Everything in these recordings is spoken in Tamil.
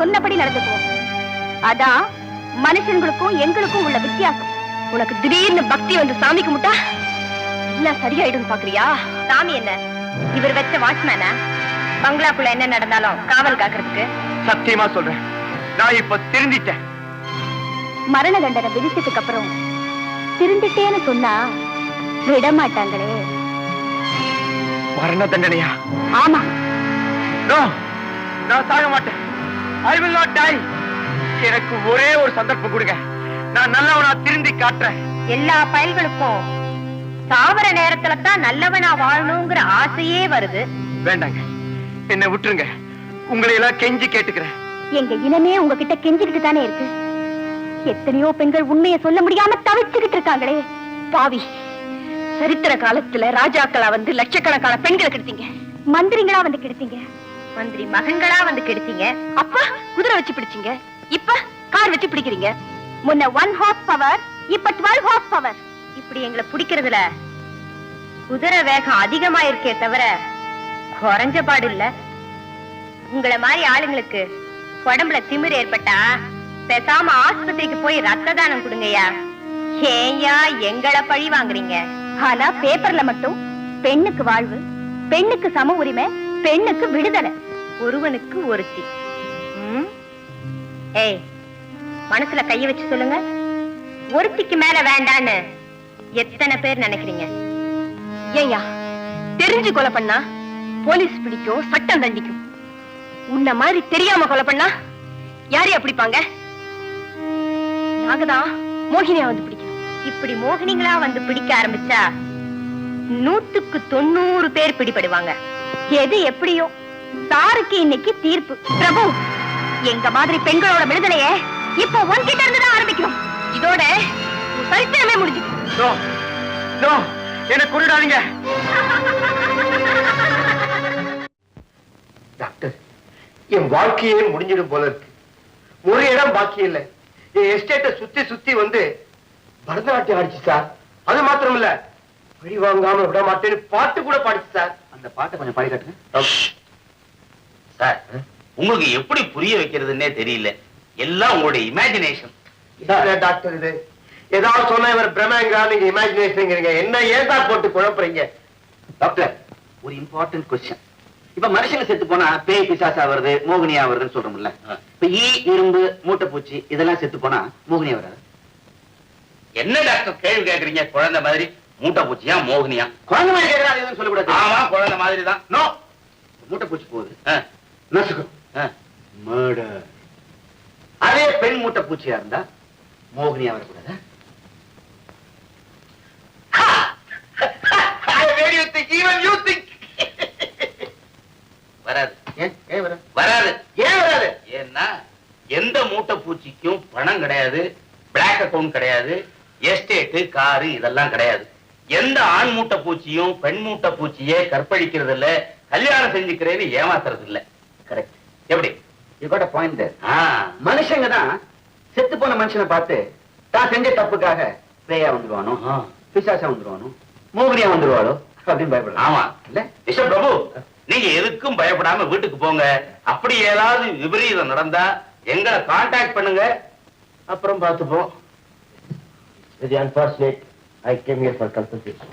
சொன்னபடி நடந்துக்குவோம். அதான் மனுஷங்களுக்கும் எங்களுக்கும் உள்ள வித்தியாசம். உனக்கு திடீர்னு பக்தி வந்து சாமி கும்பிட்டா எல்லாம் சரியாயிடும் பாக்குறியா? சாமி என்ன? இவர் வச்ச வாட்ச்மேனா? பங்களாக்குள்ள என்ன நடந்தாலும் காவல் காக்குறதுக்கு. சத்தியமா சொல்றேன். நான் இப்ப திருந்திட்டேன். மரண தண்டனை விதிச்சதுக்கு அப்புறம் திருந்துட்டேன்னு சொன்னா விட மாட்டாங்களே மரண தண்டனையா? ஆமா. நான் சாக மாட்டேன் ஐ வில் நாட் டை எனக்கு ஒரே ஒரு சந்தர்ப்பம் கொடுங்க. நான் நல்லவனா திருந்தி காட்டுறேன். எல்லா பயல்களுக்கும் சாவர நேரத்துல தான் நல்லவனா வாழணுங்கிற ஆசையே வருது. வேண்டாங்க. என்னை விட்டுருங்க. உங்களை எல்லாம் கெஞ்சி கேட்டுக்கிறேன். எங்க இனமே உங்ககிட்ட கெஞ்சிக்கிட்டு தானே இருக்கு. எத்தனையோ பெண்கள் உண்மையை சொல்ல முடியாம தவிச்சுக்கிட்டு இருக்காங்களே. பாவி சரித்திர காலத்துல ராஜாக்களா வந்து லட்சக்கணக்கான பெண்களை கெடுத்தீங்க. மந்திரிங்களா வந்து கெடுத்தீங்க. மந்திரி மகன்களா வந்து கெடுத்தீங்க. அப்பா குதிரை வச்சு பிடிச்சீங்க. இப்ப கார் வச்சு பிடிக்கிறீங்க. முன்ன ஒன் ஹார்ஸ் பவர் இப்ப டுவெல் ஹார்ஸ் பவர் இப்படி எங்களை பிடிக்கிறதுல குதிரை வேகம் அதிகமா இருக்கே தவிர குறைஞ்ச பாடு இல்ல. உங்களை மாதிரி ஆளுங்களுக்கு உடம்புல திமிர் ஏற்பட்டா பேசாம ஆஸ்பத்திரிக்கு போய் ரத்த தானம் கொடுங்கய்யா. ஏயா எங்களை பழி வாங்குறீங்க. ஆனா பேப்பர்ல மட்டும் பெண்ணுக்கு வாழ்வு பெண்ணுக்கு சம உரிமை பெண்ணுக்கு விடுதலை. ஒருவனுக்கு ஒருத்தி. ஏய் மனசுல கைய வச்சு சொல்லுங்க. ஒருத்திக்கு மேல வேண்டான்னு எத்தனை பேர் நினைக்கிறீங்க? ஏயா தெரிஞ்சு கொலை பண்ணா போலீஸ் பிடிக்கும் சட்டம் தண்டிக்கும். உன்ன மாதிரி தெரியாம கொலை பண்ணா யாரையா பிடிப்பாங்க? நாங்கதான் மோகினியா வந்து பிடிக்கணும். இப்படி மோகினிங்களா வந்து பிடிக்க ஆரம்பிச்சா நூத்துக்கு தொண்ணூறு பேர் பிடிபடுவாங்க. எது எப்படியோ? சாருக்கு இன்னைக்கு தீர்ப்பு. பிரபு எங்க மாதிரி பெண்களோட விடுதலைய இப்ப உன்கிட்ட இருந்து தான் ஆரம்பிக்கிறோம். இதோட சரித்திரமே முடிஞ்சு. நோ நோ கொண்டுடாதீங்க டாக்டர் என் வாழ்க்கையே முடிஞ்சிடும் போல இருக்கு. ஒரு இடம் பாக்கி இல்லை. என் எஸ்டேட்டை சுத்தி சுத்தி வந்து பரதநாட்டியம் ஆடிச்சு சார். அது மாத்திரம் இல்ல பழி வாங்காம விட மாட்டேன்னு பாட்டு கூட பாடிச்சு சார். அந்த பாட்டை கொஞ்சம் பாடி காட்டுங்க. சார் உங்களுக்கு எப்படி புரிய வைக்கிறதுன்னே தெரியல. எல்லாம் உங்களுடைய இமேஜினேஷன் என்ன டாக்டர் இது? ஏதாவது சொன்னா இவர் பிரம்மங்கிறா நீங்க இமேஜினேஷன்ங்கிறீங்க என்ன சார் போட்டு குழப்புறீங்க? டாக்டர் ஒரு இம்பார்ட்டன்ட் கொஸ்டின் இப்ப மனுஷங்க செத்து போனா பேய் பிசாசா வருது மோகினியா வருதுன்னு சொல்றோம்ல. இப்ப ஈ இரும்பு மூட்டைப்பூச்சி இதெல்லாம் செத்து போனா மோகினியா வராது. என்ன டாக்டர் கேள்வி கேக்குறீங்க? குழந்தை மாதிரி மூட்டை பூச்சியா மோகினியா? குழந்தை மாதிரி எதுவும் சொல்லக்கூடாது ஆமா குழந்தை மாதிரி தான் நோ மூட்டை பூச்சி போகுது நசுக்கும் மர்டர் அதே பெண் மூட்டை பூச்சியா இருந்தா மோகினியா வரக்கூடாது? வராது. வராது? ஏன் வராது? ஏன்னா எந்த மூட்டை பூச்சிக்கும் பணம் கிடையாது பிளாக் அக்கவுண்ட் கிடையாது எஸ்டேட்டு காரு இதெல்லாம் கிடையாது. எந்த ஆண் மூட்டை பூச்சியும் பெண் மூட்டை பூச்சியே கற்பழிக்கிறது இல்ல கல்யாணம் செஞ்சுக்கிறேன்னு ஏமாத்துறது இல்ல கரெக்ட் எப்படி அ பாயிண்ட் மனுஷங்க தான் செத்து போன மனுஷனை பார்த்து தான் செஞ்ச தப்புக்காக பேயா வந்துருவானோ? பிசாசா வந்துருவானோ? மோகினியா வந்துருவாளோ? அப்படின்னு பயப்படுறாங்க ஆமா. இல்ல? விஷம் பிரபு நீங்க எதுக்கும் பயப்படாம வீட்டுக்கு போங்க. அப்படி ஏதாவது விபரீதம் நடந்தா எங்களை காண்டாக்ட் பண்ணுங்க. அப்புறம் பார்த்துப்போம். Very unfortunate. I came here for consultation.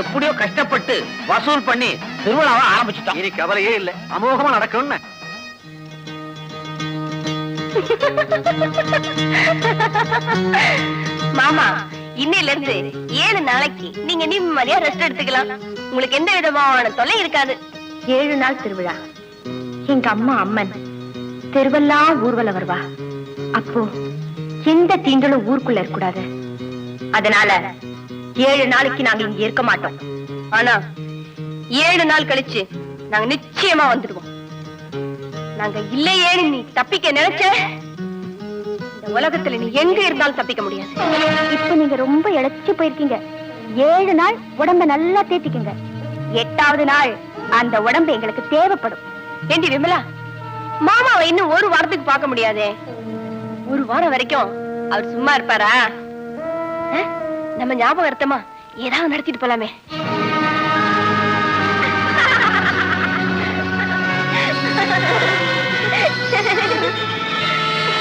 எப்படியோ கஷ்டப்பட்டு வசூல் பண்ணி திருவிழாவை ஆரம்பிச்சுட்டோம் இனி கவலையே இல்ல. அமோகமா நடக்கும்னு மாமா இன்னையில இருந்து ஏழு நாளைக்கு நீங்க நிம்மதியா ரெஸ்ட் எடுத்துக்கலாம். உங்களுக்கு எந்த விதமான தொல்லை இருக்காது. ஏழு நாள் திருவிழா. எங்க அம்மா அம்மன் தெருவெல்லாம் ஊர்வலம் வருவா அப்போ எந்த தீண்டலும் ஊருக்குள்ள இருக்கக்கூடாது. அதனால ஏழு நாளைக்கு நாங்க இங்க இருக்க மாட்டோம். ஆனா ஏழு நாள் கழிச்சு நாங்க நிச்சயமா வந்துடுவோம். நாங்க இல்லையேன்னு நீ தப்பிக்க நினைச்ச? உலகத்துல நீ எங்க இருந்தாலும் தப்பிக்க முடியாது. இப்ப நீங்க ரொம்ப இழைச்சு போயிருக்கீங்க. ஏழு நாள் உடம்ப நல்லா தேத்திக்கங்க. எட்டாவது நாள் அந்த உடம்பு எங்களுக்கு தேவைப்படும். ஏண்டி விமலா மாமாவை இன்னும் ஒரு வாரத்துக்கு பார்க்க முடியாதே. ஒரு வாரம் வரைக்கும் அவர் சும்மா இருப்பாரா? நம்ம ஞாபகம் அர்த்தமா ஏதாவது நடத்திட்டு போலாமே.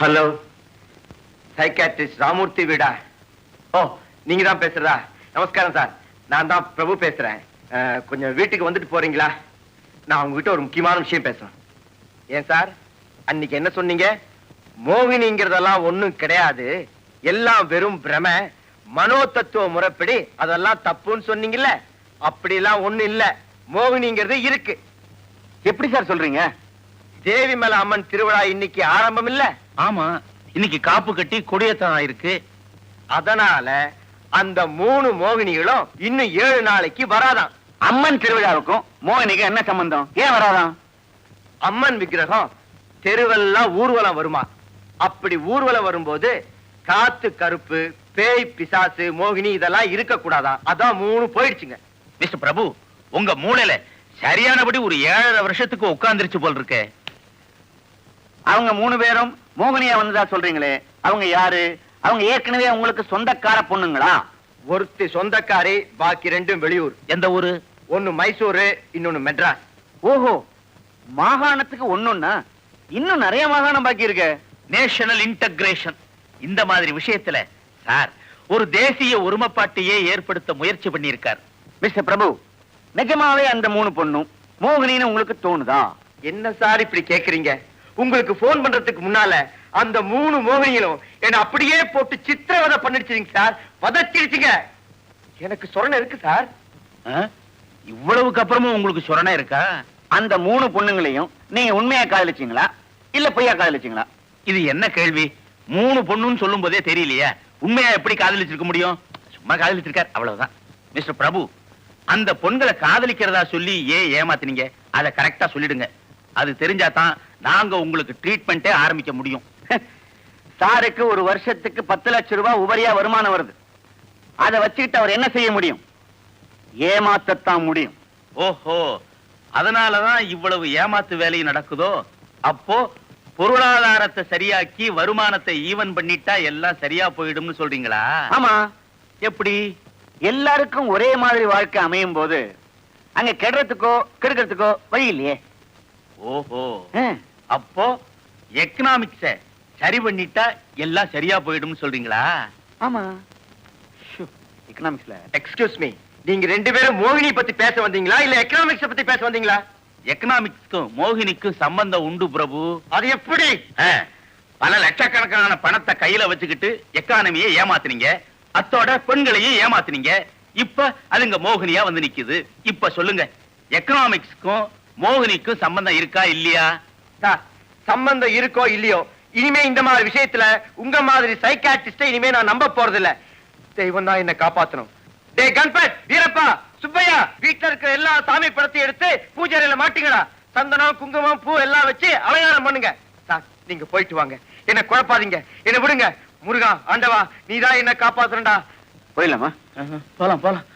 ஹலோ. சைக்காட்ரிஸ்ட் ராமூர்த்தி வீடா? ஓ நீங்க தான் பேசுறதா? நமஸ்காரம் சார். நான் தான் பிரபு பேசுறேன். கொஞ்சம் வீட்டுக்கு வந்துட்டு போறீங்களா? நான் உங்ககிட்ட ஒரு முக்கியமான விஷயம் பேசுறேன் ஏன் சார்? அன்னைக்கு என்ன சொன்னீங்க? மோகினிங்கிறதெல்லாம் ஒன்றும் கிடையாது. எல்லாம் வெறும் பிரம. மனோ தத்துவ முறைப்படி அதெல்லாம் தப்புன்னு சொன்னீங்கல்ல? அப்படிலாம் ஒண்ணும் இல்லை. மோகினிங்கிறது இருக்கு. எப்படி சார் சொல்றீங்க? தேவி மேல அம்மன் திருவிழா இன்னைக்கு ஆரம்பம் இல்லை? ஆமா இன்னைக்கு காப்பு கட்டி கொடியேத்தம் ஆயிருக்கு. அதனால அந்த மூணு மோகினிகளும் இன்னும் ஏழு நாளைக்கு வராதாம். அம்மன் திருவிழாவுக்கும் மோகனிக்கு என்ன சம்பந்தம்? ஏன் வராதாம்? அம்மன் விக்கிரகம் தெருவெல்லாம் ஊர்வலம் வருமா? அப்படி ஊர்வலம் வரும்போது காத்து கருப்பு பேய் பிசாசு மோகினி இதெல்லாம் இருக்க கூடாதாம் அதான் மூணு போயிடுச்சுங்க. மிஸ்டர் பிரபு உங்க மூளையில சரியானபடி ஒரு ஏழரை வருஷத்துக்கு உட்கார்ந்துருச்சு போல் இருக்கே. அவங்க மூணு பேரும் மோகனியா வந்ததா சொல்றீங்களே? அவங்க யாரு? அவங்க ஏற்கனவே உங்களுக்கு சொந்தக்கார பொண்ணுங்களா? ஒருத்தி சொந்தக்காரி பாக்கி ரெண்டும் வெளியூர். எந்த ஊரு? ஒன்னு மைசூரு இன்னொன்னு மெட்ராஸ். ஓஹோ மாகாணத்துக்கு ஒண்ணுன்னா இன்னும் நிறைய மாகாணம் பாக்கி இருக்கு. National integration. இந்த மாதிரி விஷயத்துல சார் ஒரு தேசிய ஒருமைப்பாட்டையே ஏற்படுத்த முயற்சி பண்ணியிருக்கார். மிஸ்டர் பிரபு நிஜமாவே அந்த மூணு பொண்ணும் மோகினின்னு உங்களுக்கு தோணுதா? என்ன சார் இப்படி கேக்குறீங்க? உங்களுக்கு போன் பண்றதுக்கு முன்னால அந்த மூணு மோகினிகளும் என்ன அப்படியே போட்டு சித்திரவதை பண்ணிடுச்சுங்க சார். வதச்சிடுச்சுங்க எனக்கு சொரணை இருக்கு சார். ஆ? இவ்வளவுக்கு அப்புறமும் உங்களுக்கு சொரணை இருக்கா? அந்த மூணு பொண்ணுங்களையும் நீங்க உண்மையா காதலிச்சீங்களா? இல்ல பொய்யா காதலிச்சீங்களா? இது என்ன கேள்வி? மூணு பொண்ணுன்னு சொல்லும் போதே தெரியலையே. உண்மையா எப்படி காதலிச்சிருக்க முடியும்? சும்மா காதலிச்சிருக்கார். அவ்வளவுதான். மிஸ்டர் பிரபு அந்த பொண்களை காதலிக்கிறதா சொல்லி ஏன் ஏமாத்துனீங்க? அதை கரெக்டா சொல்லிடுங்க. அது தெரிஞ்சாதான் நாங்க உங்களுக்கு ட்ரீட்மெண்ட்டே ஆரம்பிக்க முடியும். சாருக்கு ஒரு வருஷத்துக்கு பத்து லட்சம் ரூபாய் உபரியா வருமானம் வருது. அதை வச்சுக்கிட்டு அவர் என்ன செய்ய முடியும்? ஏமாத்தத்தான் முடியும். ஓஹோ அதனாலதான் இவ்வளவு ஏமாத்து வேலை நடக்குதோ? அப்போ பொருளாதாரத்தை சரியாக்கி வருமானத்தை ஈவன் பண்ணிட்டா எல்லாம் சரியா போயிடும்னு சொல்றீங்களா? ஆமா. எப்படி? எல்லாருக்கும் ஒரே மாதிரி வாழ்க்கை அமையும் போது அங்க கெடுறதுக்கோ கெடுக்கிறதுக்கோ வழி இல்லையே. ஓஹோ. அப்போ எக்கனாமிக்ஸ சரி பண்ணிட்டா எல்லாம் சரியா போயிடும்னு சொல்றீங்களா? ஆமா. எக்கனாமிக்ஸ்ல எக்ஸ்கியூஸ் மீ நீங்க ரெண்டு பேரும் மோகினி பத்தி பேச வந்தீங்களா? இல்ல எக்கனாமிக்ஸ் பத்தி பேச வந்தீங்களா? எக்கனாமிக்ஸ்க்கும் மோகினிக்கும் சம்பந்தம் உண்டு பிரபு. அது எப்படி? பல லட்சக்கணக்கான பணத்தை கையில வச்சுக்கிட்டு எக்கானமியை ஏமாத்துனீங்க. அத்தோட பெண்களையும் ஏமாத்துனீங்க. இப்ப அதுங்க மோகினியா வந்து நிக்குது. இப்ப சொல்லுங்க எக்கனாமிக்ஸ்க்கும் மோகினிக்கும் சம்பந்தம் இருக்கா இல்லையா? சார் சம்பந்தம் இருக்கோ இல்லையோ இனிமே இந்த மாதிரி விஷயத்துல உங்க மாதிரி சைக்காட்ரிஸ்ட இனிமே நான் நம்ப போறது இல்ல தெய்வம் தான் என்ன காப்பாத்தணும். டேய் கணபத் வீரப்பா சுப்பையா வீட்டுல இருக்கிற எல்லா சாமி படத்தையும் எடுத்து பூஜை அறையில மாட்டிங்கடா. சந்தனம் குங்குமம் பூ எல்லாம் வச்சு அலங்காரம் பண்ணுங்க. சார் நீங்க போயிட்டு வாங்க. என்ன குழப்பாதீங்க. என்ன விடுங்க. முருகா ஆண்டவா நீதான் என்ன காப்பாத்துறா போயிடலாமா? போலாம் போலாம்.